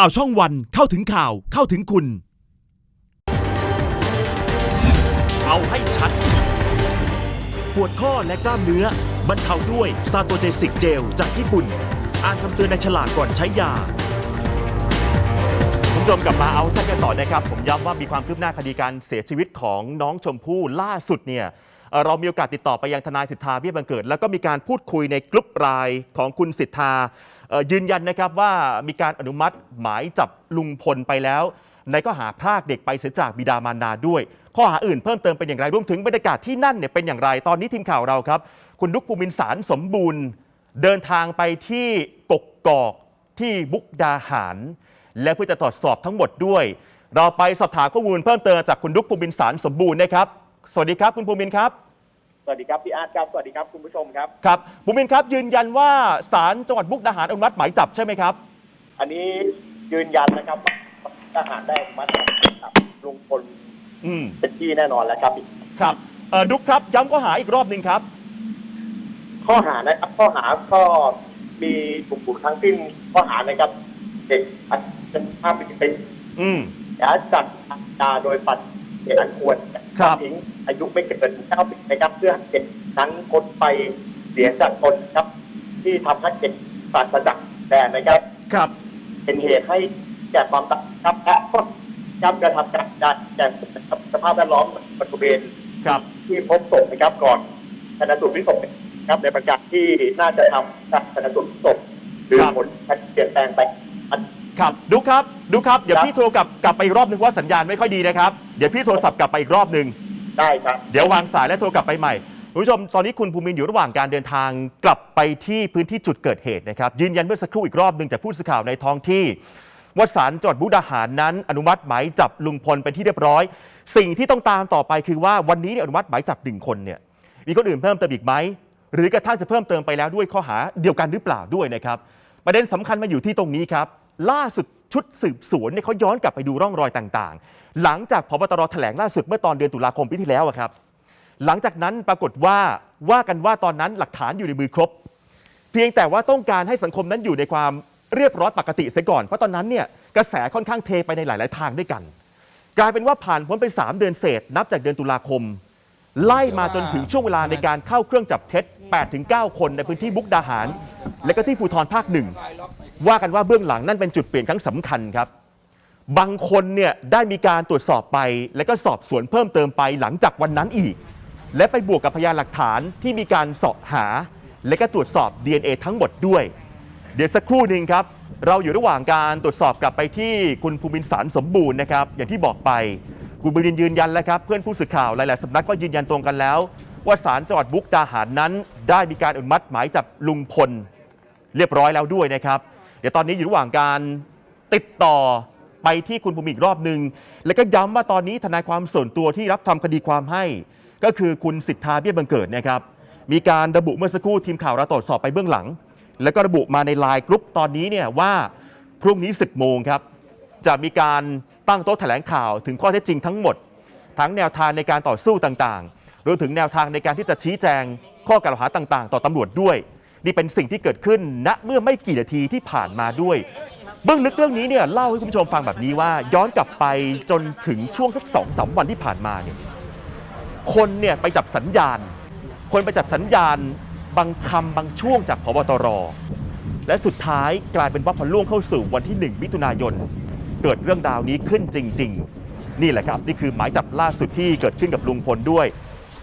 ข่าวช่องวันเข้าถึงข่าวเข้าถึงคุณ เอาให้ชัด ปวดข้อและกล้ามเนื้อบรรเทาด้วยซาโตเจสิกเจลจากญี่ปุ่น อ่านคำเตือนในฉลากก่อนใช้ยา คุณผู้ชมกลับมาเอาใจกันต่อนะครับ ผมย้ำว่ามีความคืบหน้าคดีการเสียชีวิตของน้องชมพู่ล่าสุดเนี่ย เรามีโอกาสติดต่อไปยังทนายสิทธาเบี้ยบังเกิด แล้วก็มีการพูดคุยในกลุ่มรายของคุณสิทธายืนยันนะครับว่ามีการอนุมัติหมายจับลุงพลไปแล้ว ในข้อหาพรากเด็กไปเสียจากบิดามารดาด้วย ข้อหาอื่นเพิ่มเติมเป็นอย่างไรรวมถึงบรรยากาศที่นั่นเนี่ยเป็นอย่างไรตอนนี้ทีมข่าวเราครับ คุณดุกภูมินสารสมบูรณ์ เดินทางไปที่กกกอกที่บุกดาหาร และเพื่อจะตรวจสอบทั้งหมดด้วย เราไปสอบถามข้อมูลเพิ่มเติมจากคุณดุกภูมินสารสมบูรณ์นะครับ สวัสดีครับ คุณภูมินครับ สวัสดีครับพี่อาร์ตครับ สวัสดีครับคุณผู้ชมครับ ครับภูมินครับ ยืนยันว่าศาลจังหวัดบุกดาหารอนุมัติหมายจับใช่ไหมครับ อันนี้ยืนยันนะครับว่าทหารได้อนุมัติกับลุงพลอืมเป็นที่แน่นอนแล้วครับครับเอ่อดุกครับย้ำข้อหาอีกรอบหนึ่งครับ ข้อหานะครับข้อหาก็มีกลุ่มทั้งสิ้นข้อหานะครับ เด็กอาจจะภาพเป็นอืมอาจัดดาโดยปัดเหตุอันควรครับ ทิ้งอายุไม่เกินเก้าปีนะครับ เพื่อให้เด็กนั้นพ้นไปเสียจากตนครับ ที่ทำให้เด็กปราศจากแดนนะครับ ครับ เป็นเหตุให้แก่ความตายครับและก็ย้ำกระทำการใดแก่สภาพแวดล้อมบริเวณครับที่พบศพนะครับก่อนชนสูตรพลิกศพนะครับในประการที่น่าจะทำการชนสูตรพลิกศพหรือครับผลการเปลี่ยนแปลงไปอัน ครับดุกครับดุกครับ เดี๋ยวครับ พี่โทรกลับกลับไปอีกรอบหนึงว่าสัญญาณไม่ค่อยดีนะครับ เดี๋ยวพี่โทรศัพท์กลับไปอีกรอบหนึ่งได้ครับ เดี๋ยววางสายและโทรกลับไปใหม่คุณผู้ชมตอนนี้คุณภูมินอยู่ระหว่างการเดินทางกลับไปที่พื้นที่จุดเกิดเหตุนะครับยืนยันเมื่อสักครู่อีกรอบหนึ่งจากผู้สื่อข่าวในท้องที่ว่าศาลจังหวัดบุกดาหารนั้น อนุมัติหมายจับลุงพลเป็นที่เรียบร้อย สิ่งที่ต้องตามต่อไปคือว่าวันนี้เนี่ยอนุมัติหมายจับหนึ่งคนเนี่ยมีคนอื่นเพิ่มเติมอีกไหมหรือกระทั่งจะเพิ่มเติมไปแล้วด้วยข้อหาเดียวกันหรือเปล่าด้วยนะครับ ประเด็นสำคัญมาอยู่ที่ตรงนี้ครับ ล่าสุดชุดสืบสวนเนี่ยเขาย้อนกลับไปดูร่องรอยต่างๆ หลังจากพบตรแถลงล่าสุดเมื่อตอนเดือนตุลาคมปีที่แล้วอะครับ หลังจากนั้นปรากฏว่าว่ากันว่าตอนนั้นหลักฐานอยู่ในมือครบ เพียงแต่ว่าต้องการให้สังคมนั้นอยู่ในความเรียบร้อยปกติเสียก่อน เพราะตอนนั้นเนี่ยกระแสค่อนข้างเทไปในหลาย ๆ ทางด้วยกัน กลายเป็นว่าผ่านพ้นไป 3 เดือนเศษ นับจากเดือนตุลาคม ไล่มาจนถึงช่วงเวลาในการเข้าเครื่องจับเท็จ 8-9 คนในพื้นที่มุกดาหาร และก็ที่ภูธรภาคหนึ่งว่ากันว่าเบื้องหลังนั่นเป็นจุดเปลี่ยนครั้งสำคัญครับ บางคนเนี่ยได้มีการตรวจสอบไป และก็สอบสวนเพิ่มเติมไปหลังจากวันนั้นอีก และไปบวกกับพยานหลักฐานที่มีการสาะหา และก็ตรวจสอบ DNA ทั้งหมดด้วย เดี๋ยวสักครู่หนึ่งครับ เราอยู่ระหว่างการตรวจสอบกลับไปที่คุณภูมินสารสมบูรณ์นะครับอย่างที่บอกไปคุณบุรินยืนยันแล้วครับ เพื่อนผู้สื่อข่าวหลาย ๆสำนักก็ยืนยันตรงกันแล้ว ว่าศาลจังหวัดบุกดาหารนั้น ได้มีการอนุมัติหมายจับลุงพลเรียบร้อยแล้วด้วยนะครับ เดี๋ยวตอนนี้อยู่ระหว่างการติดต่อไปที่คุณภูมิอีกรอบหนึ่งแล้วก็ย้ำว่าตอนนี้ทนายความส่วนตัวที่รับทำคดีความให้ ก็คือคุณสิทธาเบี้ยบังเกิดนะครับมีการระบุเมื่อสักครู่ทีมข่าวเราตรวจสอบไปเบื้องหลัง แล้วก็ระบุมาในไลน์กรุ๊ปตอนนี้เนี่ยว่าพรุ่งนี้ 10 โมงครับ จะมีการตั้งโต๊ะแถลงข่าวถึงข้อเท็จจริงทั้งหมด ทั้งแนวทางในการต่อสู้ต่าง รวมถึงแนวทางในการที่จะชี้แจงข้อกล่าวหาต่าง ๆ ต่อตำรวจด้วย นี่เป็นสิ่งที่เกิดขึ้นณเมื่อไม่กี่นาทีที่ผ่านมาด้วยเบื้องลึกเรื่องนี้เนี่ยเล่าให้คุณผู้ชมฟังแบบนี้ว่า ย้อนกลับไปจนถึงช่วงสักสองสามวันที่ผ่านมาเนี่ยคนเนี่ยไปจับสัญญาณ คนไปจับสัญญาณบางคำบางช่วงจากพบตร และสุดท้ายกลายเป็นว่าพอล่วงเข้าสู่วันที่ 1 มิถุนายน เกิดเรื่องราวนี้ขึ้นจริง ๆ นี่แหละครับ นี่คือหมายจับล่าสุดที่เกิดขึ้นกับลุงพลด้วย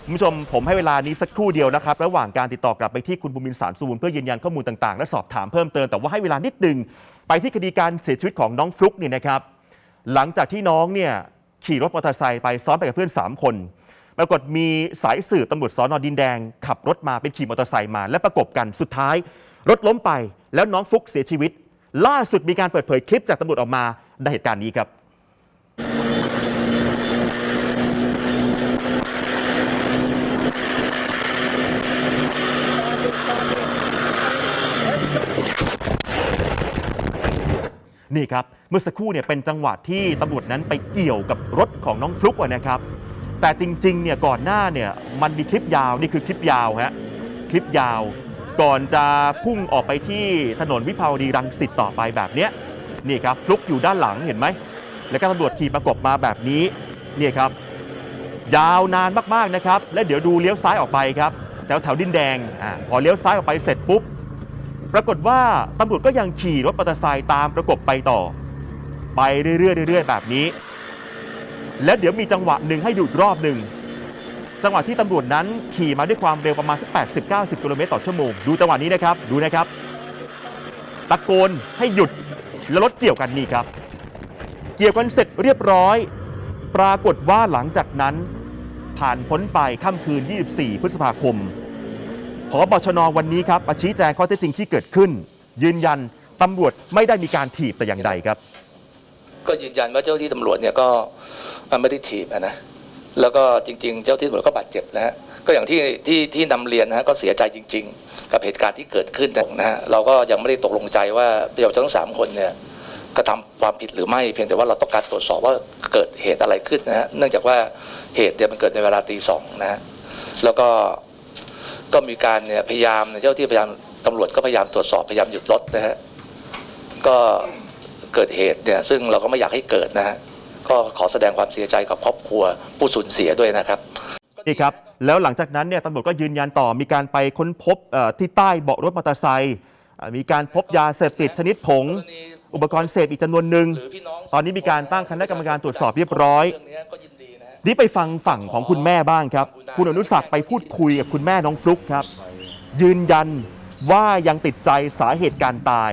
คุณผู้ชมผมให้เวลานี้สักครู่เดียวนะครับ ระหว่างการติดต่อกลับไปที่คุณบุญมินทร์สารสูนเพื่อยืนยันข้อมูลต่างๆ และสอบถามเพิ่มเติมแต่ว่าให้เวลานิดนึง ไปที่คดีการเสียชีวิตของน้องฟลุ๊กเนี่ยนะครับ หลังจากที่น้องเนี่ยขี่รถมอเตอร์ไซค์ไปซ้อนไปกับเพื่อน 3 คน ปรากฏมีสายสืบตำรวจสอนอดินแดง ขับรถมาเป็นขี่มอเตอร์ไซค์มา และประกบกันสุดท้าย รถล้มไปแล้วน้องฟลุกเสียชีวิต ล่าสุดมีการเปิดเผยคลิปจากตำรวจออกมาในเหตุการณ์นี้ครับ นี่ครับเมื่อสักครู่เนี่ยเป็นจังหวะที่ตำรวจนั้นไปเกี่ยวกับรถของน้องฟลุ๊กอะนะครับ แต่จริงๆเนี่ยก่อนหน้าเนี่ยมันมีคลิปยาวนี่คือคลิปยาวฮะคลิปยาวก่อนจะพุ่งออกไปที่ถนนวิภาวดีรังสิตต่อไปแบบเนี้ยนี่ครับฟลุกอยู่ด้านหลังเห็นไหม แล้วก็ตำรวจขี่ประกบมาแบบนี้นี่ครับ ยาวนานมากๆนะครับ และเดี๋ยวดูเลี้ยวซ้ายออกไปครับแถวแถวดินแดงอ่าพอเลี้ยวซ้ายออกไปเสร็จปุ๊บ ปรากฏว่าตำรวจก็ยังขี่รถมอเตอร์ไซค์ตามประกบไปต่อ ไปเรื่อยๆเรื่อยๆแบบนี้ แล้วเดี๋ยวมีจังหวะหนึ่งให้ดูรอบหนึ่งจังหวะที่ตำรวจนั้นขี่มาด้วยความเร็วประมาณสัก80-90 กิโลเมตรต่อชั่วโมงดูจังหวะนี้นะครับดูนะครับตะโกนให้หยุดแล้วรถเกี่ยวกันนี่ครับ เกี่ยวกันเสร็จเรียบร้อย ปรากฏว่าหลังจากนั้น ผ่านพ้นไปค่ำคืน 24 พฤษภาคม พบชนวันนี้ครับมาชี้แจงข้อเท็จจริงที่เกิดขึ้น ยืนยันตำรวจไม่ได้มีการถีบแต่อย่างใดครับ ก็ยืนยันว่าเจ้าที่ตำรวจเนี่ยก็ไม่ได้ถีบอะนะแล้วก็จริง ๆ เจ้าที่ตำรวจก็บาดเจ็บนะฮะก็อย่างที่ที่ที่นำเรียนนะฮะก็เสียใจจริง ๆ กับเหตุการณ์ที่เกิดขึ้นนะฮะเราก็ยังไม่ได้ตกลงใจว่าเยาวชนทั้งสามคนเนี่ยกระทำความผิดหรือไม่เพียงแต่ว่าเราต้องการตรวจสอบว่าเกิดเหตุอะไรขึ้นนะฮะเนื่องจากว่าเหตุเนี่ยมันเกิดในเวลาตีสองนะฮะแล้วก็ ก็มีการเนี่ยพยายามเจ้าที่พยายามตำรวจก็พยายามตรวจสอบพยายามหยุดรถนะฮะก็เกิดเหตุเนี่ยซึ่งเราก็ไม่อยากให้เกิดนะฮะก็ขอแสดงความเสียใจกับครอบครัวผู้สูญเสียด้วยนะครับนี่ครับแล้วหลังจากนั้นเนี่ยตำรวจก็ยืนยันต่อมีการไปค้นพบเอ่อที่ใต้เบาะรถมอเตอร์ไซค์เอ่อมีการพบยาเสพติดชนิดผง อุปกรณ์เสพอีกจำนวนหนึ่งตอนนี้มีการตั้งคณะกรรมการตรวจสอบเรียบร้อย นี่ไปฟังฝั่งของคุณแม่บ้างครับ คุณอนุสักดิ์ไปพูดคุยกับคุณแม่น้องฟลุ๊กครับ ยืนยันว่ายังติดใจสาเหตุการตาย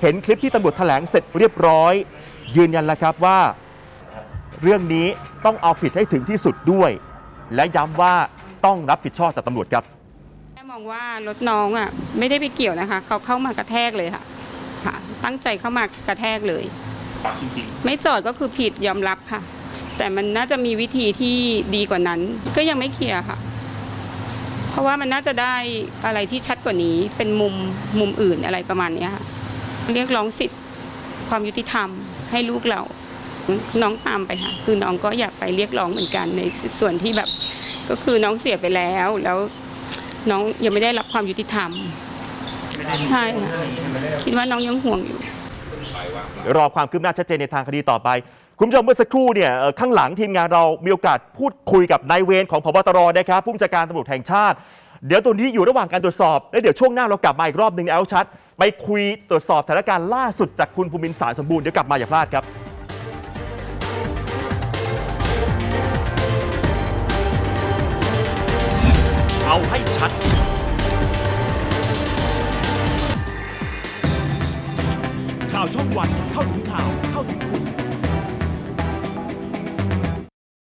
เห็นคลิปที่ตำรวจแถลงเสร็จเรียบร้อย ยืนยันแล้วครับว่า เรื่องนี้ต้องเอาผิดให้ถึงที่สุดด้วย และย้ำว่าต้องรับผิดชอบจากตำรวจครับแม่มองว่ารถน้องอะไม่ได้ไปเกี่ยวนะคะ เขาเข้ามากระแทกเลยค่ะค่ะตั้งใจเข้ามากระแทกเลย ไม่จอดก็คือผิดยอมรับค่ะ แต่มันน่าจะมีวิธีที่ดีกว่านั้น ก็ยังไม่เคลียร์ค่ะ เพราะว่ามันน่าจะได้อะไรที่ชัดกว่านี้ เป็นมุมมุมอื่นอะไรประมาณนี้ค่ะ เรียกร้องสิทธิ์ความยุติธรรมให้ลูกเรา น้องตามไปค่ะ คือน้องก็อยากไปเรียกร้องเหมือนกันในส่วนที่แบบ ก็คือน้องเสียไปแล้ว แล้วน้องยังไม่ได้รับความยุติธรรม ใช่ค่ะ คิดว่าน้องยังห่วงอยู่เดี๋ยวรอความคืบหน้าชัดเจนในทางคดีต่อไป คุณผู้ชมเมื่อสักครู่เนี่ยเอ่อข้างหลังทีมงานเรามีโอกาสพูดคุยกับนายเวรของพบตรนะครับผู้บัญชาการตำรวจแห่งชาติ เดี๋ยวตัวนี้อยู่ระหว่างการตรวจสอบแล้วเดี๋ยวช่วงหน้าเรากลับมาอีกรอบหนึ่งแอลชัด ไปคุยตรวจสอบสถานการณ์ล่าสุดจากคุณภูมินทร์สารสมบูรณ์เดี๋ยวกลับมาอย่าพลาดครับ